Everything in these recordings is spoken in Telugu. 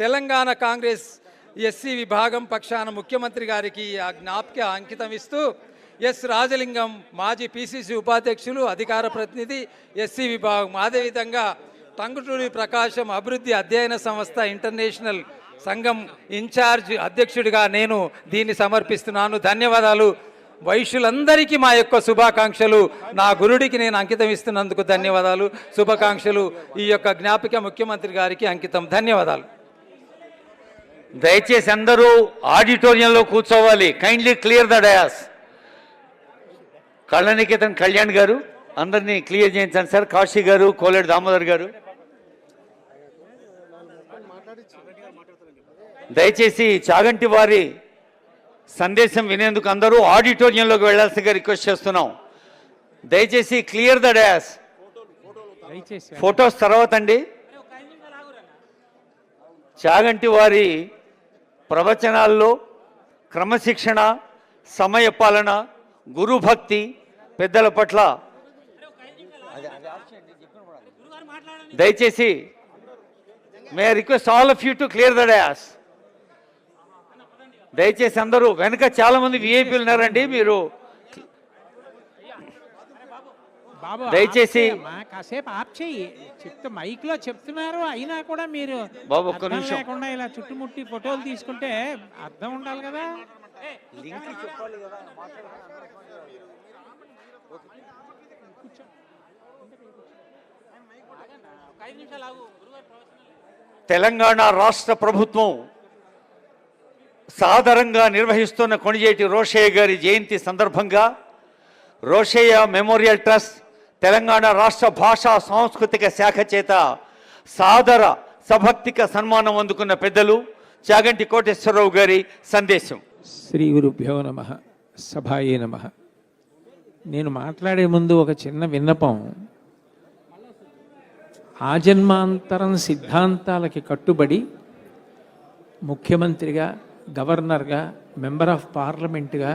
తెలంగాణ కాంగ్రెస్ ఎస్సీ విభాగం పక్షాన ముఖ్యమంత్రి గారికి ఆ జ్ఞాపిక అంకితం ఇస్తూ ఎస్ రాజలింగం మాజీ పిసిసి ఉపాధ్యక్షులు అధికార ప్రతినిధి ఎస్సీ విభాగం. అదేవిధంగా టంగుటూరి ప్రకాశం అభివృద్ధి అధ్యయన సంస్థ ఇంటర్నేషనల్ సంఘం ఇన్ఛార్జ్ అధ్యక్షుడిగా నేను దీన్ని సమర్పిస్తున్నాను. ధన్యవాదాలు. వైశ్యులందరికీ మా యొక్క శుభాకాంక్షలు. నా గురుడికి నేను అంకితం ఇస్తున్నందుకు ధన్యవాదాలు. శుభాకాంక్షలు. ఈ యొక్క జ్ఞాపిక ముఖ్యమంత్రి గారికి అంకితం. ధన్యవాదాలు. దయచేసి అందరూ ఆడిటోరియంలో కూర్చోవాలి. Kindly clear the dais Kalaniketan Kalyan garu అందరినీ క్లియర్ చేయించండి సార్. కాశీ గారు కోలేడు దామోదర్ గారు. దయచేసి చాగంటి వారి సందేశం వినేందుకు అందరూ ఆడిటోరియంలోకి వెళ్ళాల్సిందిగా రిక్వెస్ట్ చేస్తున్నాం. దయచేసి క్లియర్ ద డయాస్ ఫొటోస్ తర్వాత అండి. చాగంటి వారి ప్రవచనాల్లో క్రమశిక్షణ సమయపాలన గురుభక్తి పెద్దల పట్ల దయచేసి may request all of you to clear the dais దయచేసి అందరూ వెనక చాలామంది విఐపీలు ఉన్నారండి మీరు దయచేసి- కాసేపు ఆప్ చెయ్యి చెప్తే మైక్లో చెప్తున్నారు అయినా కూడా మీరు బాబు, ఒక్క నిమిషం. లేకుండా ఇలా చుట్టుముట్టి ఫోటోలు తీసుకుంటే అర్థం ఉండాలి కదా తెలంగాణ రాష్ట్ర ప్రభుత్వం సాదరంగా నిర్వహిస్తున్న కొణిజేటి రోషయ్య గారి జయంతి సందర్భంగా రోషయ్య మెమోరియల్ ట్రస్ట్ తెలంగాణ రాష్ట్ర భాషా సాంస్కృతిక శాఖ చేత సాదర సభక్తిక సన్మానం అందుకున్న పెద్దలు చాగంటి కోటేశ్వరరావు గారి సందేశం. శ్రీ గురుభ్యో నమ సభాయే నమ. నేను మాట్లాడే ముందు ఒక చిన్న విన్నపం. ఆజన్మాంతరం సిద్ధాంతాలకి కట్టుబడి ముఖ్యమంత్రిగా గవర్నర్గా మెంబర్ ఆఫ్ పార్లమెంటుగా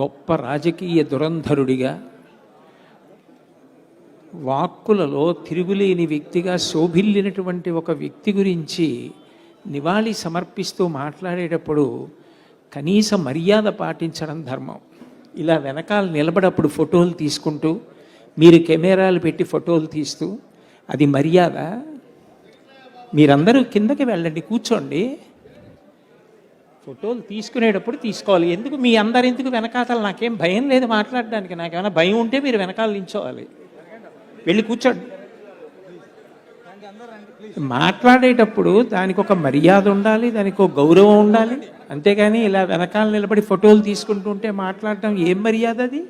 గొప్ప రాజకీయ దురంధరుడిగా వాక్కులలో తిరుగులేని వ్యక్తిగా శోభిల్లినటువంటి ఒక వ్యక్తి గురించి నివాళి సమర్పిస్తూ మాట్లాడేటప్పుడు కనీస మర్యాద పాటించడం ధర్మం. ఇలా వెనకాల నిలబడప్పుడు ఫోటోలు తీసుకుంటూ మీరు కెమెరాలు పెట్టి ఫోటోలు తీస్తూ అది మర్యాద? మీరందరూ కిందకి వెళ్ళండి కూర్చోండి. ఫోటోలు తీసుకునేటప్పుడు తీసుకోవాలి. ఎందుకు? మీ అందరెందుకు వెనకాతలు నాకేం భయం లేదు మాట్లాడడానికి. నాకేమైనా భయం ఉంటే మీరు వెనకాల నించోవాలి వెళ్ళి కూర్చోండి. మాట్లాడేటప్పుడు దానికి ఒక మర్యాద ఉండాలి దానికి ఒక గౌరవం ఉండాలి. అంతేగాని ఇలా వెనకాల నిలబడి ఫోటోలు తీసుకుంటుంటే మాట్లాడటం ఏం మర్యాద అది?